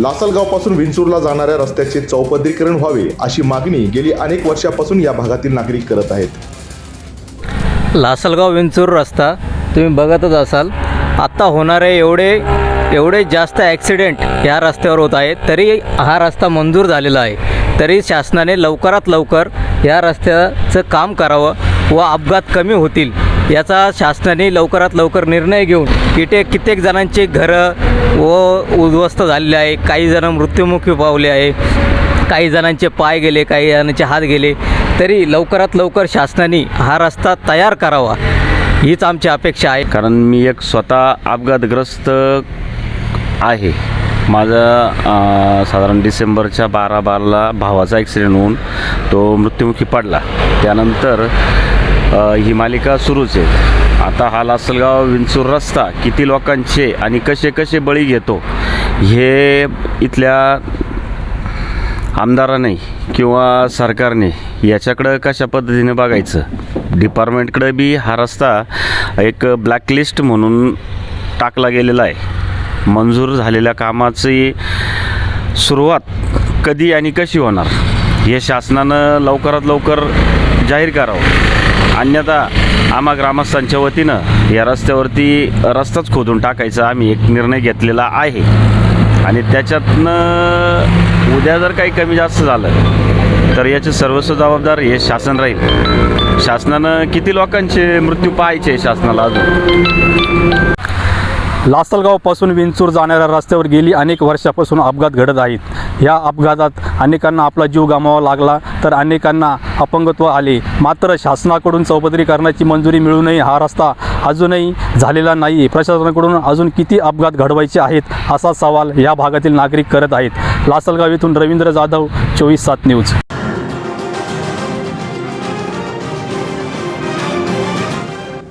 लासलगावपासून विंचूरला जाणाऱ्या रस्त्याचे चौपदरीकरण व्हावे अशी मागणी गेली अनेक वर्षापासून या भागातील नागरिक करत आहेत. लासलगाव विंचूर रस्ता तुम्ही बघतच असाल. आत्ता होणारे एवढे एवढे जास्त ॲक्सिडेंट या रस्त्यावर होत आहेत तरी हा रस्ता मंजूर झालेला आहे. तरी शासनाने लवकरात लवकर या रस्त्याचं काम करावं व अपघात कमी होतील. याचा शासनाने लवकरात लवकर निर्णय घेऊन किटे कित्येक जणांचे घरं व उद्ध्वस्त झालेले आहे. काही जण मृत्युमुखी पावले आहे. काही जणांचे पाय गेले काही जणांचे हात गेले. तरी लवकरात लवकर शासनाने हा रस्ता तयार करावा. हीच आमची अपेक्षा आहे. कारण मी एक स्वतः अपघातग्रस्त आहे. माझं साधारण डिसेंबरच्या बारा बाराला भावाचा ॲक्सिडेंट होऊन तो मृत्युमुखी पडला. त्यानंतर ही मालिका सुरूच आहे. आता हा लासलगाव विंचूर रस्ता किती लोकांचे आणि कसे कसे बळी घेतो हे इथल्या आमदाराने किंवा सरकारने याच्याकडं कशा पद्धतीने बघायचं? डिपार्टमेंटकडं बी हा रस्ता एक ब्लॅकलिस्ट म्हणून टाकला गेलेला आहे. मंजूर झालेल्या कामाची सुरुवात कधी आणि कशी होणार? हे शासनानं लवकरात लवकर जाहीर करावं. अन्यथा आम्हा ग्रामस्थांच्या वतीनं या रस्त्यावरती रस्ताच खोदून टाकायचा आम्ही एक निर्णय घेतलेला आहे. आणि त्याच्यातनं उद्या जर काही कमी जास्त झालं तर याचे सर्वस्व जबाबदार हे शासन राहील. शासनानं किती लोकांचे मृत्यू पाहायचे शासनाला अजून? लासलगावपासून विंचूर जाणाऱ्या रस्त्यावर गेली अनेक वर्षापासून अपघात घडत आहेत. या अपघातात अनेकांना आपला जीव गमावा लागला तर अनेकांना अपंगत्व आले. मात्र शासनाकडून चौपदरीकरणाची मंजुरी मिळूनही हा रस्ता अजूनही झालेला नाही. प्रशासनाकडून अजून किती अपघात घडवायचे आहेत असा सवाल या भागातील नागरिक करत आहेत. लासलगाव येथून रवींद्र जाधव चोवीस सात न्यूज.